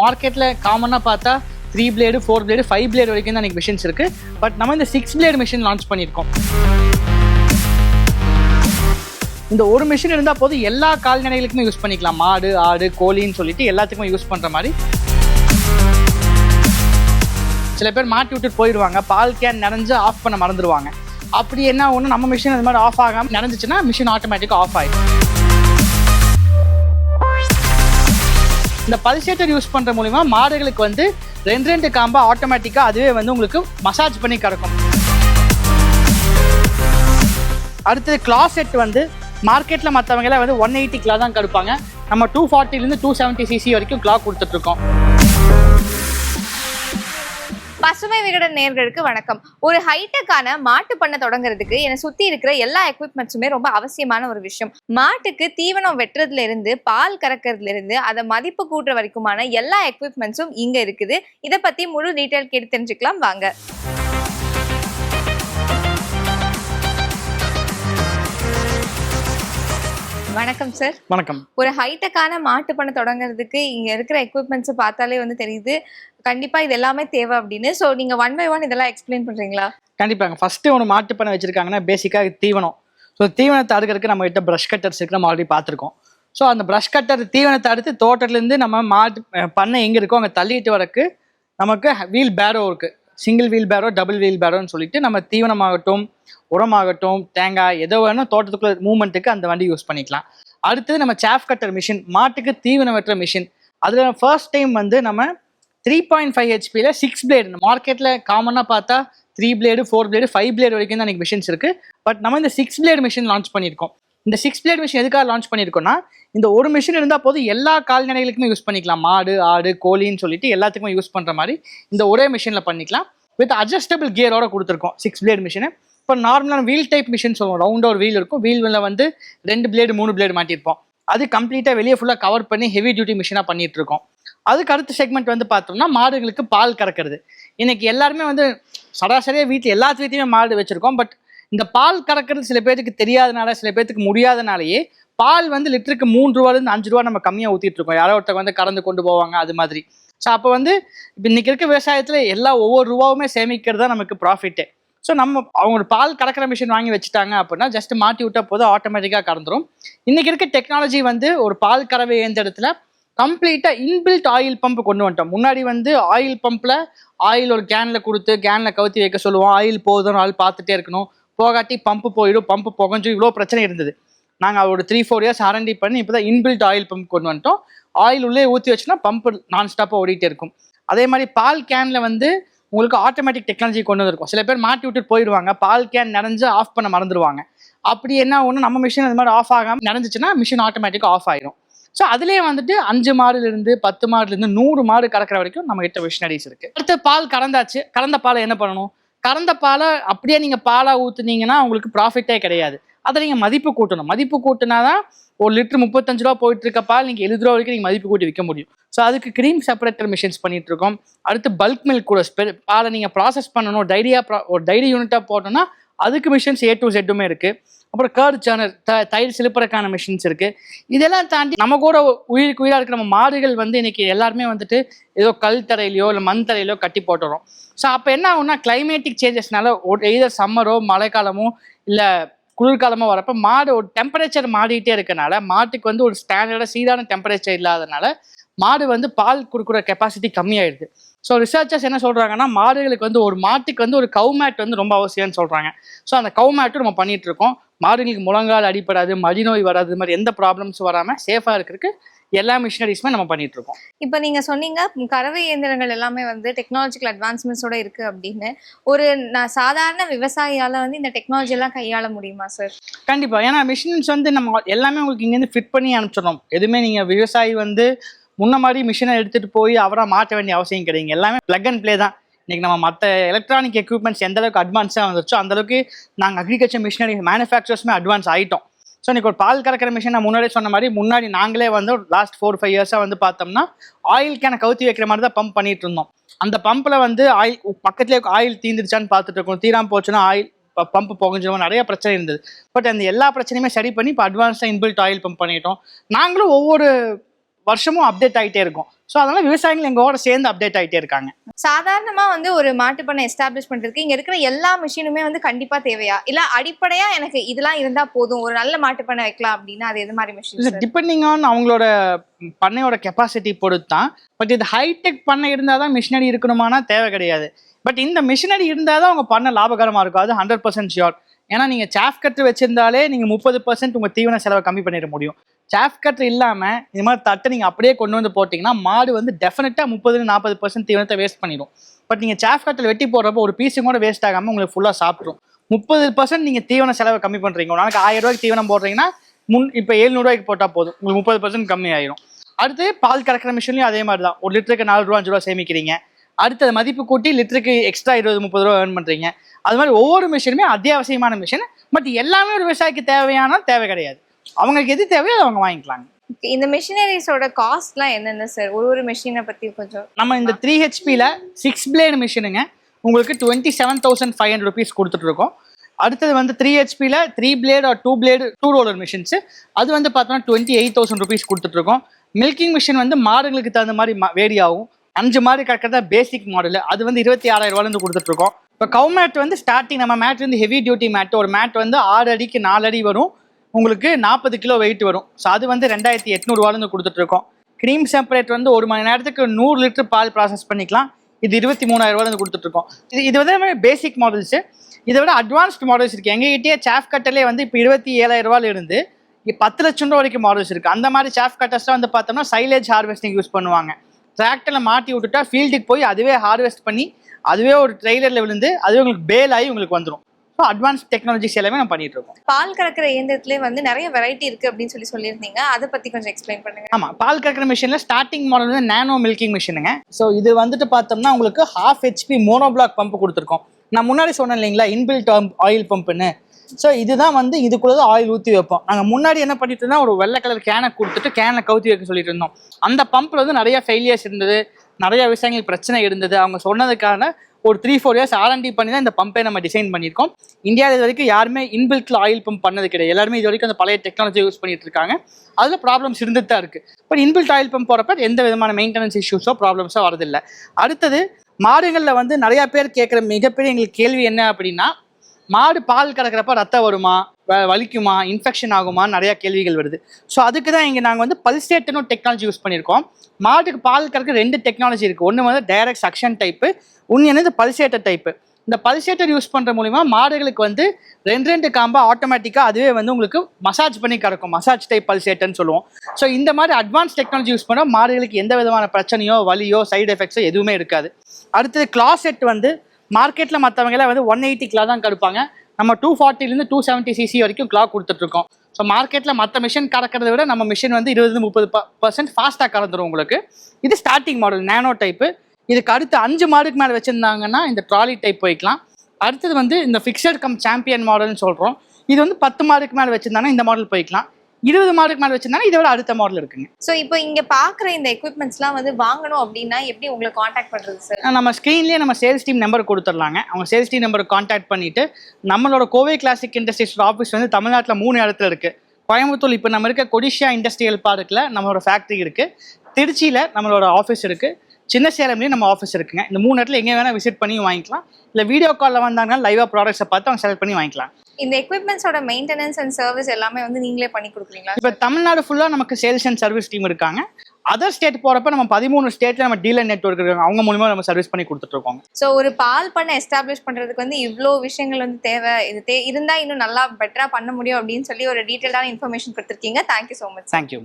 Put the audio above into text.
மார்க்கெட்டில் காமனாக பார்த்தா three blade four blade five blade வரைக்கும் தான் எனக்கு மிஷின்ஸ் இருக்குது பட் நம்ம இந்த சிக்ஸ் பிளேடு மிஷின் லான்ச் பண்ணியிருக்கோம். இந்த ஒரு மிஷின் இருந்தால் போதும் எல்லா கால்நடைகளுக்குமே யூஸ் பண்ணிக்கலாம். மாடு ஆடு கோழின்னு சொல்லிட்டு எல்லாத்துக்குமே யூஸ் பண்ணுற மாதிரி. சில பேர் மாட்டி விட்டுட்டு போயிடுவாங்க. பால் கேன் நிறைஞ்சு ஆஃப் பண்ண மறந்துடுவாங்க. அப்படி என்ன ஒன்று நம்ம மிஷின் அது மாதிரி ஆஃப் ஆகாமல் நிறைஞ்சிச்சுன்னா மிஷின் ஆட்டோமேட்டிக்காக ஆஃப் ஆகிடும் இந்த பல்சேட்டர் யூஸ் பண்ணுற மூலிமா மாடுகளுக்கு வந்து ரெண்டு ரெண்டு காம்பா ஆட்டோமேட்டிக்காக அதுவே வந்து உங்களுக்கு மசாஜ் பண்ணி கிடக்கும் அடுத்தது கிளாசெட் வந்து மார்க்கெட்டில் மற்றவங்களாம் வந்து ஒன் எயிட்டி கிலோ தான் கடுப்பாங்க. நம்ம டூ ஃபார்ட்டிலேருந்து டூ செவன்ட்டி சிசி வரைக்கும் கிலா கொடுத்துட்ருக்கோம் பசுமை விகடன் நேர்களுக்கு வணக்கம். ஒரு ஹைடெக்கான மாட்டு பண்ண தொடங்குறதுக்கு என்னை சுத்தி இருக்கிற எல்லா எக்யூப்மெண்ட்ஸுமே ரொம்ப அவசியமான ஒரு விஷயம். மாட்டுக்கு தீவனம் வெட்டுறதுல இருந்து பால் கறக்கிறதுல இருந்து அதை மதிப்பு கூட்டுற வரைக்குமான எல்லா எக்யூப்மெண்ட்ஸும் இங்க இருக்குது. இதை பத்தி முழு டீட்டெயில் கேட்டு தெரிஞ்சுக்கலாம். வாங்க. வணக்கம் சார் வணக்கம். ஒரு ஹைடெக்கான மாட்டு பண்ணை தொடங்குறதுக்கு இங்க இருக்கிற எக்யூப்மெண்ட்ஸ் பார்த்தாலே வந்து தெரியுது. கண்டிப்பா இது எல்லாமே தேவை அப்படின்னு. ஸோ நீங்க ஒன் பை ஒன் இதெல்லாம் எக்ஸ்பிளைன் பண்றீங்களா? கண்டிப்பாங்க. ஃபஸ்ட்டு ஒன்று மாட்டு பண்ணை வச்சுருக்காங்கன்னா பேசிக்காக தீவனம். ஸோ தீவனத்தை அடுக்கிறதுக்கு நம்ம கிட்ட ப்ரஷ் கட்டர்ஸ் இருக்கு. நம்ம ஆல்ரெடி பார்த்துருக்கோம். ஸோ அந்த ப்ரஷ் கட்டர் தீவனத்தை அடுத்து தோட்டத்துலேருந்து நம்ம மாட்டு பண்ணை எங்கே இருக்கோ அங்கே தள்ளிட்டு வரக்கு நமக்கு வீல் பேரோ இருக்குது single wheel barrow double wheel பேரோன்னு சொல்லிட்டு நம்ம தீவனமாகட்டும் உரமாகட்டும் தேங்காய் எதோ வேணும் தோட்டத்துக்குள்ள மூவ்மெண்ட்டுக்கு அந்த வண்டி யூஸ் பண்ணிக்கலாம். அடுத்தது நம்ம சாஃப் கட்டர் மிஷின் மாட்டுக்கு தீவனம் வெட்டுற மிஷின் அதில் ஃபர்ஸ்ட் டைம் வந்து நம்ம த்ரீ பாயிண்ட் ஃபைவ் ஹெச்பியில் சிக்ஸ் பிளேடு மார்க்கெட்டில் காமனாக பார்த்தா three blade four blade five blade வரைக்கும் தான் எனக்கு மிஷின்ஸ் இருக்குது பட் நம்ம இந்த சிக்ஸ் பிளேடு மிஷின் லான்ச் பண்ணியிருக்கோம். இந்த சிக்ஸ் பிளேட் மிஷின் எதுக்காக லான்ச் பண்ணியிருக்கோம்னா இந்த ஒரு மிஷின் இருந்தால் போதும் எல்லா கால்நடைகளுக்குமே யூஸ் பண்ணிக்கலாம். மாடு ஆடு கோழின்னு சொல்லிட்டு எல்லாத்துக்குமே யூஸ் பண்ணுற மாதிரி இந்த ஒரே மிஷினில் பண்ணிக்கலாம். வித் அட்ஜஸ்டபிள் கியரோட கொடுத்துருக்கோம் சிக்ஸ் பிளேட் மிஷினு இப்போ நார்மலான வீல் டைப் மிஷின் சொல்லுவோம். ரவுண்ட் ஒரு வீல் இருக்கும். வீலில் வந்து ரெண்டு பிளேடு மூணு பிளேடு மாட்டியிருப்போம். அது கம்ப்ளீட்டாக வெளியே ஃபுல்லாக கவர் பண்ணி ஹெவி டியூட்டி மிஷினாக பண்ணிட்டு இருக்கோம் அதுக்கு அடுத்த செக்மெண்ட் வந்து பார்த்தோம்னா மாடுகளுக்கு பால் கறக்கிறது. இன்னைக்கு எல்லாருமே வந்து சராசரியாக வீட்டில் எல்லாத்து வீட்லையுமே மாடு வச்சுருக்கோம். பட் இந்த பால் கறக்கிறது சில பேருக்கு தெரியாதனால சில பேருக்கு முடியாதனாலேயே பால் வந்து லிட்டருக்கு மூணு ரூபாலேருந்து அஞ்சு ரூபா நம்ம கம்மியாக ஊற்றிட்டு இருக்கோம். யாரோ ஒருத்தவங்க வந்து கறந்து கொண்டு போவாங்க அது மாதிரி. ஸோ அப்போ வந்து இப்போ இன்னைக்கு இருக்க விவசாயத்தில் எல்லா ஒவ்வொரு ரூபாவுமே சேமிக்கிறது தான் நமக்கு ப்ராஃபிட்டு ஸோ நம்ம அவங்க ஒரு பால் கறக்கிற மிஷின் வாங்கி வச்சுட்டாங்க அப்படின்னா ஜஸ்ட் மாட்டி விட்டால் போதும் ஆட்டோமேட்டிக்காக கறந்துரும். இன்றைக்கி இருக்க டெக்னாலஜி வந்து ஒரு பால் கறவை இயந்திரத்தில் கம்ப்ளீட்டாக இன்பில்ட் ஆயில் பம்ப் கொண்டு வந்துட்டோம். முன்னாடி வந்து ஆயில் பம்பில் ஆயில் ஒரு கேனில் கொடுத்து கேனில் கவுத்தி வைக்க சொல்லுவோம். ஆயில் போதும் ஆள் பார்த்துட்டே இருக்கணும். போகாட்டி பம்பு போயிடும் பம்பு புகஞ்சும் இவ்வளோ பிரச்சனை இருந்தது. நாங்கள் ஒரு த்ரீ ஃபோர் இயர்ஸ் ஆரண்டி பண்ணி இப்போ தான் இன்பில்ட் ஆயில் பம்ப் கொண்டு வந்துட்டோம். ஆயில் உள்ளே ஊற்றி வச்சுன்னா பம்ப் நான் ஸ்டாப்பாக ஓடிட்டே இருக்கும். அதே மாதிரி பால் கேனில் வந்து உங்களுக்கு ஆட்டோமேட்டிக் டெக்னாலஜி கொண்டு வந்திருக்கும். சில பேர் மாட்டி விட்டுட்டு போயிடுவாங்க. பால் கேன் நிறைஞ்சு ஆஃப் பண்ண மறந்துடுவாங்க. அப்படி என்ன ஒன்று நம்ம மிஷின் அது மாதிரி ஆஃப் ஆகாமல் நிறைஞ்சிச்சுன்னா மிஷின் ஆட்டோமேட்டிக்காக ஆஃப் ஆயிரும். ஸோ அதுலேயே வந்துட்டு அஞ்சு மாடுலேருந்து பத்து மாடுலேருந்து நூறு மாடு கறக்கிற வரைக்கும் நம்ம கிட்ட மிஷினரிஸ் இருக்குது அடுத்து பால் கறந்தாச்சு. கறந்த பாலை என்ன பண்ணணும்? கறந்த பாலை அப்படியே நீங்கள் பாலாக ஊற்றுனீங்கன்னா உங்களுக்கு ப்ராஃபிட்டே கிடையாது. அதை நீங்கள் மதிப்பு கூட்டணும். மதிப்பு கூட்டினா தான் ஒரு லிட்டர் முப்பத்தஞ்சு ரூபா போயிட்டு இருக்க பால் நீங்கள் எழுபது ரூபா வரைக்கும் நீங்கள் மதிப்பு கூட்டி விற்க முடியும். ஸோ அதுக்கு க்ரீம் செப்பரேட்டர் மிஷின்ஸ் பண்ணிட்டு இருக்கோம் அடுத்து பல்க் மில்க் கூட ஸ்பெ பாலை நீங்கள் ப்ராசஸ் பண்ணணும். டைரியா ஒரு டைரி யூனிட்டாக போட்டோம்னா அதுக்கு மிஷின்ஸ் ஏ டு செட்டுமே இருக்குது அப்புறம் கேர்ட் சேனல் த தயிர் சிலுப்புறக்கான மிஷின்ஸ் இருக்குது இதெல்லாம் தாண்டி நம்ம கூட உயிருக்கு உயிராக இருக்கிற நம்ம மாடுகள் வந்து இன்னைக்கு எல்லாருமே வந்துட்டு ஏதோ கல் தரையிலையோ இல்லை மண் தரையிலையோ கட்டி போட்டுறோம். ஸோ அப்போ என்ன ஆகும்னா கிளைமேட்டிக் சேஞ்சஸ்னால எய்தர் சம்மரோ மழைக்காலமோ இல்லை குளிர்காலமாக வரப்போ மாடு ஒரு டெம்பரேச்சர் மாறிட்டே இருக்கனால மாட்டுக்கு வந்து ஒரு ஸ்டாண்டர்டாக சீரான டெம்பரேச்சர் இல்லாதனால மாடு வந்து பால் கொடுக்குற கெப்பாசிட்டி கம்மியாயிடுது. ஸோ ரிசர்ச்சர்ஸ் என்ன சொல்கிறாங்கன்னா மாடுகளுக்கு வந்து ஒரு மாட்டுக்கு வந்து ஒரு கவு மேட் வந்து ரொம்ப அவசியம்னு சொல்கிறாங்க ஸோ அந்த கவு மேட்டும் நம்ம பண்ணிட்டு இருக்கோம். மாடுகளுக்கு முழங்கால் அடிப்படாது மடிநோய் வராது இது மாதிரி எந்த ப்ராப்ளம்ஸ் வராமல் சேஃபாக இருக்கிறதுக்கு எல்லா மிஷினரிஸுமே நம்ம பண்ணிட்டு இருக்கோம். இப்போ நீங்க சொன்னீங்க கறவை இயந்திரங்கள் எல்லாமே வந்து டெக்னாலஜிக்கல் அட்வான்ஸ்மெண்ட்ஸோட இருக்கு அப்படின்னு. ஒரு நான் சாதாரண விவசாயியால வந்து இந்த டெக்னாலஜி எல்லாம் கையாள முடியுமா சார் கண்டிப்பா. ஏன்னா மிஷின்ஸ் வந்து நம்ம எல்லாமே உங்களுக்கு இங்கேருந்து ஃபிட் பண்ணி அனுப்பிச்சிடணும் எதுவுமே நீங்க விவசாயி வந்து முன்ன மாதிரி மிஷினை எடுத்துகிட்டு போய் அவராக மாற்ற வேண்டிய அவசியம் கிடையாது. எல்லாமே பிளக் அண்ட் ப்ளே தான். இன்னைக்கு நம்ம மற்ற எலக்ட்ரானிக் எக்யூப்மெண்ட்ஸ் எந்த அளவுக்கு அட்வான்ஸாக வந்துச்சோ அந்த அளவுக்கு நாங்கள் அக்ரிகல்ச்சர் மிஷினரி மேனுஃபேக்சர்ஸுமே அட்வான்ஸ் ஆகிட்டோம் ஸோ இன்னைக்கு ஒரு பால் கறக்கிற மிஷின் நான் முன்னாடியே சொன்ன மாதிரி முன்னாடி நாங்களே வந்து லாஸ்ட் ஃபோர் ஃபைவ் இயர்ஸாக வந்து பார்த்தோம்னா ஆயில் கேனை கவுத்தி வைக்கிற மாதிரி தான் பம்ப் பண்ணிட்டு இருந்தோம். அந்த பம்பில் வந்து ஆயில் பக்கத்துலேயே ஆயில் தீந்துருச்சான்னு பார்த்துட்டு இருக்கோம். தீராமல் போச்சுன்னா ஆயில் பம்ப் புகஞ்சிடும் நிறைய பிரச்சனை இருந்தது. பட் அந்த எல்லா பிரச்சனையுமே சரி பண்ணி இப்போ அட்வான்ஸாக இன்பில்ட் ஆயில் பம்ப் பண்ணிட்டோம். நாங்களும் ஒவ்வொரு வருஷமும் அப்டேட் ஆகிட்டே இருக்கும். ஸோ அதனால விவசாயிகள் எங்களோட சேர்ந்து அப்டேட் ஆகிட்டே இருக்காங்க. சாதாரணமா வந்து ஒரு மாட்டு பண்ணை எஸ்டாப்ளிஷ் பண்றதுக்கு இங்க இருக்கிற எல்லா மிஷினுமே வந்து கண்டிப்பா தேவையா? இல்ல அடிப்படையா எனக்கு இதெல்லாம் இருந்தா போதும் ஒரு நல்ல மாட்டு பண்ணை வைக்கலாம் அப்படின்னா அது எது மாதிரி இல்லை மிஷின் டிபெண்டிங் ஆன் அவங்களோட பண்ணையோட கெப்பாசிட்டி பொறுத்து தான் பட் இது ஹைடெக் பண்ணை இருந்தால் தான் மிஷினரி இருக்கணுமானா தேவை கிடையாது. பட் இந்த மிஷினரி இருந்தால் தான் அவங்க பண்ண லாபகரமாக இருக்கும். அது ஹண்ட்ரட் பர்சன்ட் ஷியோர் ஏன்னா நீங்கள் சாஃப் கட்டு வச்சுருந்தாலே நீங்கள் முப்பது பர்சன்ட் உங்கள் தீவன செலவை கம்மி பண்ணிட முடியும். சாஃப் கட்டு இல்லாமல் இது மாதிரி தட்டை நீங்கள் அப்படியே கொண்டு வந்து போட்டிங்கன்னா மாடு வந்து டெஃபினட்டாக முப்பது நாற்பது பர்சன்ட் தீவனத்தை வேஸ்ட் பண்ணிடும். பட் நீங்கள் சாஃப் கட்டில் வெட்டி போடுறப்போ ஒரு பீஸும் கூட வேஸ்ட் ஆகாமல் உங்களுக்கு ஃபுல்லாக சாப்பிட்ரும் முப்பது பர்சன்ட் நீங்கள் தீவன செலவை கம்மி பண்ணுறீங்க ஒரு நாளைக்கு ஆயிரம் ரூபாய்க்கு தீவனம் போடுறீங்கன்னா முன் இப்போ எழுநூறுவாய்க்கு போட்டால் போதும். உங்களுக்கு முப்பது பர்சன்ட் கம்மி ஆயிரும். அடுத்து பால் கறக்கிற மிஷின்லையும் அதே மாதிரி தான். ஒரு லிட்டருக்கு நாலு ரூபா அஞ்சு ரூபா சேமிக்கிறீங்க. அடுத்தது மதிப்பு கூட்டி லிட்டருக்கு எக்ஸ்ட்ரா இருபது முப்பது ரூபா ஏர்ன் பண்ணுறீங்க அது மாதிரி ஒவ்வொரு மிஷினுமே அத்தியாவசியமான மிஷின் பட் எல்லாமே ஒரு விவசாயிக்கு தேவையான தேவை கிடையாது. அவங்களுக்கு எது தேவையோ அதை அவங்க வாங்கிக்கலாங்க. இந்த மிஷினரிஸோட காஸ்ட்லாம் என்னென்ன சார் ஒரு ஒரு மிஷினை பத்தி கொஞ்சம் நம்ம இந்த த்ரீ ஹெச்பியில் சிக்ஸ் பிளேடு மிஷினுங்க உங்களுக்கு twenty seven thousand five hundred rupees கொடுத்துட்ருக்கோம் அடுத்தது வந்து three ஹெச்பியில் three blade or two blade two roller machines அது வந்து பார்த்தோம்னா டுவெண்ட்டி எயிட் தௌசண்ட் ருபீஸ் கொடுத்துட்ருக்கோம் மில்கிங் மிஷின் வந்து மாடுங்களுக்கு தகுந்த மாதிரி வேரி ஆகும். அஞ்சு மாடு கறக்கிறதா பேசிக் மாடல் அது வந்து இருபத்தி ஆறாயிரம் ரூபாயிலிருந்து கொடுத்துட்ருக்கோம் இப்போ கவு மேட் வந்து ஸ்டார்டிங் நம்ம மேட் வந்து ஹெவி டியூட்டி மேட் ஒரு மேட் வந்து ஆறு அடிக்கு நாலு அடி வரும். உங்களுக்கு நாற்பது கிலோ வெயிட் வரும். ஸோ அது வந்து ரெண்டாயிரத்தி எட்நூறுவாலேருந்து கொடுத்துட்ருக்கோம் க்ரீம் செப்பரேட் வந்து ஒரு மணி நேரத்துக்கு நூறு லிட்டர் பால் ப்ராசஸ் பண்ணிக்கலாம். இது இருபத்தி மூணாயிரம் கொடுத்துட்ருக்கோம் இது இது வந்து பேசிக் மாடல்ஸு இதை விட அட்வான்ஸ்டு மாடல்ஸ் இருக்குது எங்ககிட்டயே சாஃப் கட்டலே வந்து இப்போ இருபத்தி ஏழாயிரம் இருந்து பத்து லட்சம் ரூபா வரைக்கும் மாடல்ஸ் இருக்குது அந்த மாதிரி சாஃப் கட்டர்ஸ்லாம் வந்து பார்த்தோம்னா சைலேஜ் ஹார்வெஸ்டிங் யூஸ் பண்ணுவாங்க. டிராக்டரில் மாட்டி விட்டுட்டா ஃபீல்டுக்கு போய் அதுவே ஹார்வெஸ்ட் பண்ணி அதுவே ஒரு ட்ரெய்லரில் விழுந்து அதுவே உங்களுக்கு பேல் ஆகி உங்களுக்கு வந்துடும் ஸோ அட்வான்ஸ் டெக்னாலஜிஸ் எல்லாமே நம்ம பண்ணிட்டு இருக்கோம். பால் கறக்கிற இயந்திரத்திலே வந்து நிறைய வெரைட்டி இருக்கு அப்படின்னு சொல்லி சொல்லியிருந்தீங்க. அதை பத்தி கொஞ்சம் எக்ஸ்பிளைன் பண்ணுங்க. ஆமாம் பால் கறக்கிற மிஷினில் ஸ்டார்டிங் மாடல் வந்து நேனோ மில்கிங் மிஷினுங்க ஸோ இது வந்துட்டு பார்த்தோம்னா உங்களுக்கு ஹாஃப் ஹெச்பி மோனோபிளாக் பம்ப் கொடுத்துருக்கோம். நான் முன்னாடி சொன்னேன் இல்லைங்களா இன்பில்ட் ஆயில் பம்புன்னு ஸோ இதுதான் வந்து இதுக்குள்ள தான் ஆயில் ஊற்றி வைப்போம். நாங்கள் முன்னாடி என்ன பண்ணிட்டு இருந்தோம் ஒரு வெள்ளை கலர் கேனை கொடுத்துட்டு கேனை கவுத்தி வைக்க சொல்லிட்டு இருந்தோம் அந்த பம்பில் வந்து நிறைய ஃபெயிலியர்ஸ் இருந்தது. நிறைய விஷயங்கள் பிரச்சனை இருந்தது. அவங்க சொன்னதுக்கான ஒரு த்ரீ ஃபோர் இயர்ஸ் ஆர்என்டி பண்ணி தான் இந்த பம்பை நம்ம டிசைன் பண்ணியிருக்கோம். இந்தியாவில் இது வரைக்கும் யாருமே இன்பில்ட்டில் ஆயில் பம்ப் பண்ணது கிடையாது. எல்லாருமே இது வரைக்கும் அந்த பழைய டெக்னாலஜி யூஸ் பண்ணிட்டு இருக்காங்க. அதில் ப்ராப்ளம்ஸ் இருந்துட்டு தான் இருக்குது பட் இன்பில்ட் ஆயில் பம்ப் போகிறப்ப எந்த விதமான மெயின்டெனன்ஸ் இஷ்யூஸோ ப்ராப்ளம்ஸோ வரதில்லை. அடுத்தது மாடுகளில் வந்து நிறையா பேர் கேட்குற மிகப்பெரிய எங்களுக்கு கேள்வி என்ன அப்படின்னா மாடு பால் கறக்கிறப்ப ரத்தம் வருமா? வ- வலிக்குமா? இன்ஃபெக்ஷன் ஆகுமா? நிறைய கேள்விகள் வருது. ஸோ அதுக்கு தான் இங்கே நாங்கள் வந்து பல்சேட்டுன்னு டெக்னாலஜி யூஸ் பண்ணியிருக்கோம். மாட்டுக்கு பால் கறக்க ரெண்டு டெக்னாலஜி இருக்குது ஒன்று வந்து டைரக்ட் சக்ஷன் டைப்பு ஒன்று என்னது பல்சேட்டர் டைப்பு இந்த பல்சேட்டர் யூஸ் பண்ணுற மூலிமா மாடுகளுக்கு வந்து ரெண்டு ரெண்டு காம்பா ஆட்டோமேட்டிக்காக அதுவே வந்து உங்களுக்கு மசாஜ் பண்ணி கறக்கும். மசாஜ் டைப் பல்சேட்டர்னு சொல்லுவோம். ஸோ இந்த மாதிரி அட்வான்ஸ் டெக்னாலஜி யூஸ் பண்ணால் மாடுகளுக்கு எந்த விதமான பிரச்சனையோ வலியோ சைடு எஃபெக்ட்ஸோ எதுவுமே இருக்காது. அடுத்தது கிளாசெட் வந்து மார்க்கெட்டில் மற்றவங்களாம் வந்து ஒன் எயிட்டி கிலா தான் கடுப்பாங்க. நம்ம டூ ஃபார்ட்டிலேருந்து டூ செவன்ட்டி சிசி வரைக்கும் கிளாக் கொடுத்துட்ருக்கோம். ஸோ மார்க்கெட்டில் மற்ற மிஷின் கறக்கிறத விட நம்ம மிஷின் வந்து இருபது முப்பது பர்சன்ட் ஃபாஸ்ட்டாக கறந்துடும் உங்களுக்கு. இது ஸ்டார்டிங் மாடல் நேனோ டைப்பு இதுக்கு அடுத்து அஞ்சு மாடுக்கு மேலே வச்சுருந்தாங்கன்னா இந்த ட்ராலி டைப் போய்க்கலாம். அடுத்தது வந்து இந்த ஃபிக்ஸட் கம் சாம்பியன் மாடல்னு சொல்கிறோம் இது வந்து பத்து மாடுக்கு மேலே வச்சுருந்தாங்கன்னா இந்த மாடல் போய்க்கலாம். இருபது மாடுக்கு மேலே வச்சுருந்தாங்கன்னா இதை விட அடுத்த மாடல் இருக்குங்க. சோ இப்போ இங்க பாக்குற இந்த எக்யூப்மெண்ட்ஸ்லாம் வந்து வாங்கணும் அப்படின்னா எப்படி உங்களை காண்டாக்ட் பண்றது சார் நம்ம ஸ்க்ரீன்லேயே நம்ம சேல்ஸ் டீம் நம்பர் கொடுத்துடலாங்க அவங்க சேல்ஸ் டீம் நம்பருக்கு காண்டாக்ட் பண்ணிட்டு நம்மளோட கோவை கிளாசிக் இண்டஸ்ட்ரீஸ் ஆஃபீஸ் வந்து தமிழ்நாட்டில் மூணு இடத்துல இருக்கு. கோயம்புத்தூர் இப்போ நம்ம இருக்க கொடிஷா இண்டஸ்ட்ரியல் பார்க்கில் நம்மளோட ஃபேக்ட்ரி இருக்கு. திருச்சியில் நம்மளோட ஆஃபீஸ் இருக்கு. சின்ன சேலம்லேயும் நம்ம ஆஃபீஸ் இருக்குங்க. இந்த மூணு இடத்துல எங்கே வேணால் விசிட் பண்ணி வாங்கிக்கலாம். இல்லை வீடியோ காலில் வந்தாங்கன்னா லைவாக ப்ராடக்ட்ஸை பார்த்து அவங்க செலக்ட் பண்ணி வாங்கிக்கலாம். இந்த எக்யூப்மெண்ட்ஸோட மெயின்டெனன்ஸ் அண்ட் சர்வீஸ் எல்லாமே வந்து நீங்களே பண்ணி கொடுக்குறீங்களா? இப்போ தமிழ்நாடு ஃபுல்லாக நமக்கு சேல்ஸ் அண்ட் சர்வீஸ் டீம் இருக்காங்க. அதர் ஸ்டேட் போகிறப்ப நம்ம பதிமூணு ஸ்டேட்டில் நம்ம டீலர் நெட்வொர்க் இருக்காங்க. அவங்க மூலியமாக நம்ம சர்வீஸ் பண்ணி கொடுத்துட்ருக்கோம் சோ ஒரு பால் பண்ண எஸ்டாப்ளிஷ் பண்றதுக்கு வந்து இவ்ளோ விஷயங்கள் வந்து தேவை. இது தே இருந்தா இன்னும் நல்லா பெட்டரா பண்ண முடியும் அப்படின்னு சொல்லி ஒரு டீட்டெயிலான இன்ஃபர்மேஷன் கொடுத்துருக்கீங்க. Thank you so much thank you